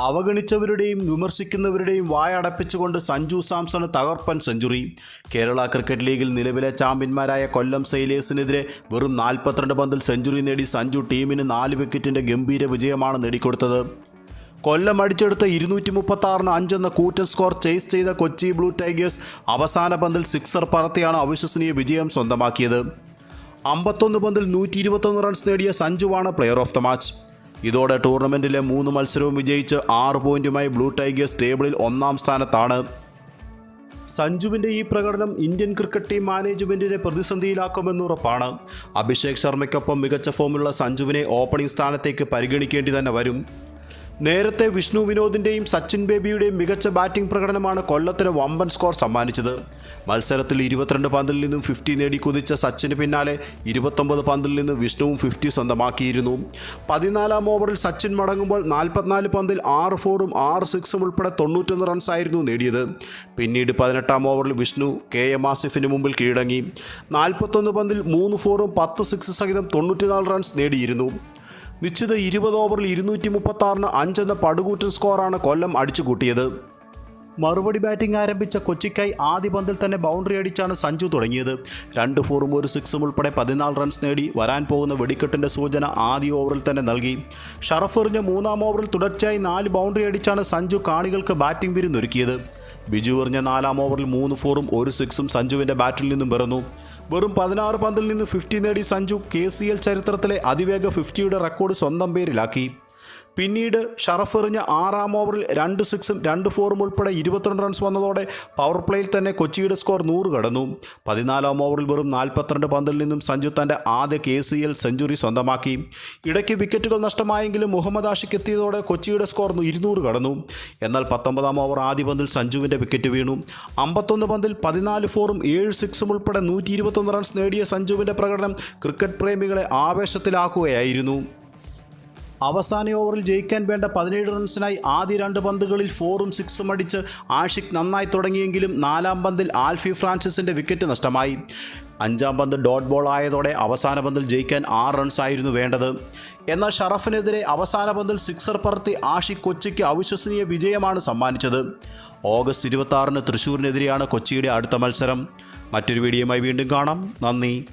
അവഗണിച്ചവരുടെയും വിമർശിക്കുന്നവരുടെയും വായടപ്പിച്ചുകൊണ്ട് സഞ്ജു സാംസണ് തകർപ്പൻ സെഞ്ചുറി. കേരള ക്രിക്കറ്റ് ലീഗിൽ നിലവിലെ ചാമ്പ്യന്മാരായ കൊല്ലം സെയിലേഴ്സിനെതിരെ വെറും നാൽപ്പത്തിരണ്ട് പന്തിൽ സെഞ്ചുറി നേടി സഞ്ജു ടീമിന് നാല് വിക്കറ്റിന്റെ ഗംഭീര വിജയമാണ് നേടിക്കൊടുത്തത്. കൊല്ലം അടിച്ചെടുത്ത ഇരുന്നൂറ്റി മുപ്പത്താറിന് അഞ്ചെന്ന കൂറ്റൻ സ്കോർ ചേസ് ചെയ്ത കൊച്ചി ബ്ലൂ ടൈഗേഴ്സ് അവസാന പന്തിൽ സിക്സർ പറത്തിയാണ് അവിശ്വസനീയ വിജയം സ്വന്തമാക്കിയത്. അമ്പത്തൊന്ന് പന്തിൽ നൂറ്റി ഇരുപത്തൊന്ന് റൺസ് നേടിയ സഞ്ജുവാണ് പ്ലെയർ ഓഫ് ദ മാച്ച്. ഇതോടെ ടൂർണമെന്റിലെ മൂന്ന് മത്സരവും വിജയിച്ച് ആറ് പോയിന്റുമായി ബ്ലൂ ടൈഗേഴ്സ് ടേബിളിൽ ഒന്നാം സ്ഥാനത്താണ്. സഞ്ജുവിന്റെ ഈ പ്രകടനം ഇന്ത്യൻ ക്രിക്കറ്റ് ടീം മാനേജ്മെന്റിനെ പ്രതിസന്ധിയിലാക്കുമെന്ന് ഉറപ്പാണ്. അഭിഷേക് ശർമ്മയ്ക്കൊപ്പം മികച്ച ഫോമിലുള്ള സഞ്ജുവിനെ ഓപ്പണിംഗ് സ്ഥാനത്തേക്ക് പരിഗണിക്കേണ്ടി തന്നെ വരും. നേരത്തെ വിഷ്ണു വിനോദിന്റെയും സച്ചിൻ ബേബിയുടെയും മികച്ച ബാറ്റിംഗ് പ്രകടനമാണ് കൊല്ലത്തിന് വമ്പൻ സ്കോർ സമ്മാനിച്ചത്. മത്സരത്തിൽ ഇരുപത്തിരണ്ട് പന്തിൽ നിന്നും ഫിഫ്റ്റി നേടി കുതിച്ച സച്ചിന് പിന്നാലെ ഇരുപത്തൊമ്പത് പന്തിൽ നിന്ന് വിഷ്ണുവും ഫിഫ്റ്റി സ്വന്തമാക്കിയിരുന്നു. പതിനാലാം ഓവറിൽ സച്ചിൻ മടങ്ങുമ്പോൾ നാൽപ്പത്തിനാല് പന്തിൽ ആറ് ഫോറും ആറ് സിക്സും ഉൾപ്പെടെ തൊണ്ണൂറ്റൊന്ന് റൺസായിരുന്നു നേടിയത്. പിന്നീട് പതിനെട്ടാം ഓവറിൽ വിഷ്ണു കെ എം ആസിഫിന് മുമ്പിൽ കീഴടങ്ങി. നാൽപ്പത്തൊന്ന് പന്തിൽ മൂന്ന് ഫോറും പത്ത് സിക്സ് സഹിതം തൊണ്ണൂറ്റിനാല് റൺസ് നേടിയിരുന്നു. നിശ്ചിത ഇരുപത് ഓവറിൽ ഇരുന്നൂറ്റി മുപ്പത്തി ആറിന് അഞ്ചെന്ന പടുകൂറ്റൻ സ്കോറാണ് കൊല്ലം അടിച്ചുകൂട്ടിയത്. മറുപടി ബാറ്റിംഗ് ആരംഭിച്ച കൊച്ചിക്കായി ആദ്യ പന്തിൽ തന്നെ ബൗണ്ടറി അടിച്ചാണ് സഞ്ജു തുടങ്ങിയത്. രണ്ട് ഫോറും ഒരു സിക്സും ഉൾപ്പെടെ പതിനാല് റൺസ് നേടി വരാൻ പോകുന്ന വെടിക്കെട്ടിന്റെ സൂചന ആദ്യ ഓവറിൽ തന്നെ നൽകി. ഷറഫ് എറിഞ്ഞ മൂന്നാം ഓവറിൽ തുടർച്ചയായി നാല് ബൗണ്ടറി അടിച്ചാണ് സഞ്ജു കാണികൾക്ക് ബാറ്റിംഗ് വിരുന്നൊരുക്കിയത്. ബിജു എറിഞ്ഞ നാലാം ഓവറിൽ മൂന്ന് ഫോറും ഒരു സിക്സും സഞ്ജുവിന്റെ ബാറ്റിൽ നിന്നും പിറന്നു. വെറും പതിനാറ് പന്തിൽ നിന്ന് ഫിഫ്റ്റി നേടി സഞ്ജു കെ സി എൽ ചരിത്രത്തിലെ അതിവേഗ ഫിഫ്റ്റിയുടെ റെക്കോർഡ് സ്വന്തം പേരിലാക്കി. പിന്നീട് ഷറഫ് എറിഞ്ഞ ആറാം ഓവറിൽ രണ്ട് സിക്സും രണ്ട് ഫോറും ഉൾപ്പെടെ ഇരുപത്തിരണ്ട് റൺസ് വന്നതോടെ പവർ പ്ലേയിൽ തന്നെ കൊച്ചിയുടെ സ്കോർ നൂറ് കടന്നു. പതിനാലാം ഓവറിൽ വെറും നാൽപ്പത്തിരണ്ട് പന്തിൽ നിന്നും സഞ്ജു തന്റെ ആദ്യ കെ സി എൽ സെഞ്ചുറി സ്വന്തമാക്കി. ഇടയ്ക്ക് വിക്കറ്റുകൾ നഷ്ടമായെങ്കിലും മുഹമ്മദ് ആഷിക്ക് എത്തിയതോടെ കൊച്ചിയുടെ സ്കോർ ഇരുന്നൂറ് കടന്നു. എന്നാൽ പത്തൊമ്പതാം ഓവർ ആദ്യ പന്തിൽ സഞ്ജുവിന്റെ വിക്കറ്റ് വീണു. അമ്പത്തൊന്ന് പന്തിൽ പതിനാല് ഫോറും ഏഴ് സിക്സും ഉൾപ്പെടെ നൂറ്റി റൺസ് നേടിയ സഞ്ജുവിന്റെ പ്രകടനം ക്രിക്കറ്റ് പ്രേമികളെ ആവേശത്തിലാക്കുകയായിരുന്നു. അവസാന ഓവറിൽ ജയിക്കാൻ വേണ്ട പതിനേഴ് റൺസിനായി ആദ്യ രണ്ട് പന്തുകളിൽ ഫോറും സിക്സും അടിച്ച് ആഷിഖ് നന്നായി തുടങ്ങിയെങ്കിലും നാലാം പന്തിൽ ആൽഫി ഫ്രാൻസിസിന്റെ വിക്കറ്റ് നഷ്ടമായി. അഞ്ചാം പന്ത് ഡോട്ട് ബോൾ ആയതോടെ അവസാന പന്തിൽ ജയിക്കാൻ ആറ് റൺസായിരുന്നു വേണ്ടത്. എന്നാൽ ഷറഫിനെതിരെ അവസാന പന്തിൽ സിക്സർ പറത്തി ആഷിഖ് കൊച്ചിക്ക് അവിശ്വസനീയ വിജയമാണ് സമ്മാനിച്ചത്. ഓഗസ്റ്റ് ഇരുപത്തി തൃശ്ശൂരിനെതിരെയാണ് കൊച്ചിയുടെ അടുത്ത മത്സരം. മറ്റൊരു വീഡിയോയുമായി വീണ്ടും കാണാം. നന്ദി.